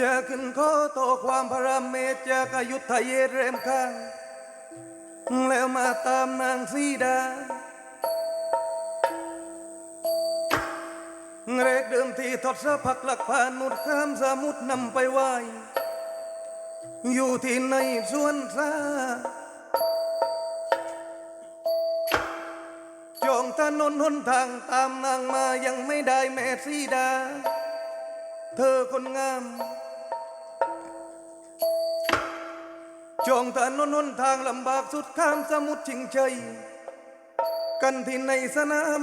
จะขึ้นข้อต่อความพระเมตจากอายุทยเรมข้างแล้วมาตามนางสีดาแรกเดิมที่ทศพักหลักพานุดข้ามสมุทรนำไปไหวอยู่ที่ในสวนสาจองถนนหนทางตามนางมายังไม่ได้แม่สีดา เธอคนงาม จองถนนหนทางลำบากสุดข้ามสมุทรชิงชัยกันที่ในสนาม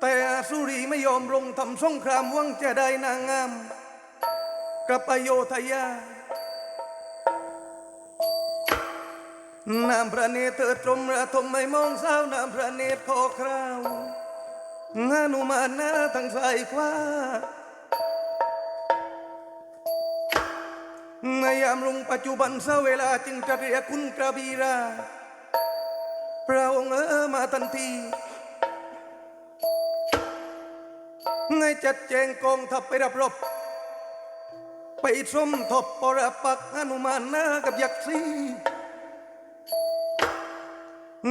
แต่สุรีไม่ยอมลงทำสงครามวังจะได้นางงามกลับอโยธยาน้ำพระเนตรตรมระทมไม่มองสาวน้ำพระเนตรขอคราวงานุมานนาทางสายขวา ยามลงปัจจุบันเสเวลาจึงจะเรียกคุณกระบีราพระองค์เออมาทันทีไงจัดแจงกองทัพไปรับรบ ไปสมทบปรปักษ์หนุมานนากับยักษ์ซี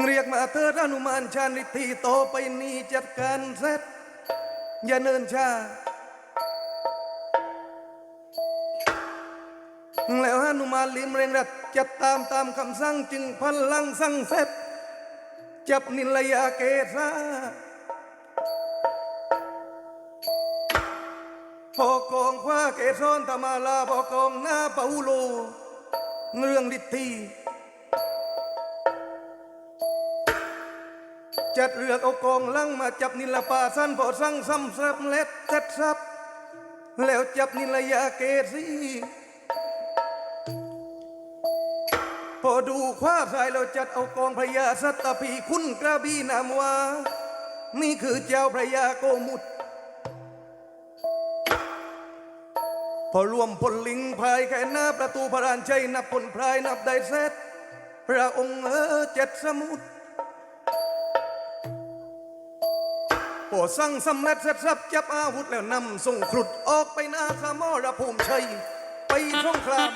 เรียกมาเถิดอนุมานชานิทีโตอไปนี้จัดการเสร็จอย่าเนินช้า แล้วหนุมานลิมเร่งรัดจัดตามตามคำสั่งจึงพลังสั่งเสร็จ จับนิลยาเกษาพอกองคว้าเกศรธรรมาลาพอกองหน้าเปาโล เรื่องดิทีจัดเรือกเอากองลังมาจับนิลปาสั้นพอสั่งซ้ำซับเล็ดเจ็ดซับแล้วจับนิลยาเกสี อดูคว้าสายแล้วจัดเอากองพระยาสัตพีคุณกระบี่นามว่านี่คือเจ้าพระยาโกมุตพอรวมพลลิงพายแค่หน้าประตูพระรานชัยนับพลพรายนับได้เสร็จพระองค์เออเจ็ดสมุทรพอสั่งสำเร็จเสร็จสับจับอาวุธแล้วนำส่งครุดออกไปหน้าสมรภูมิชัย ไปสงคราม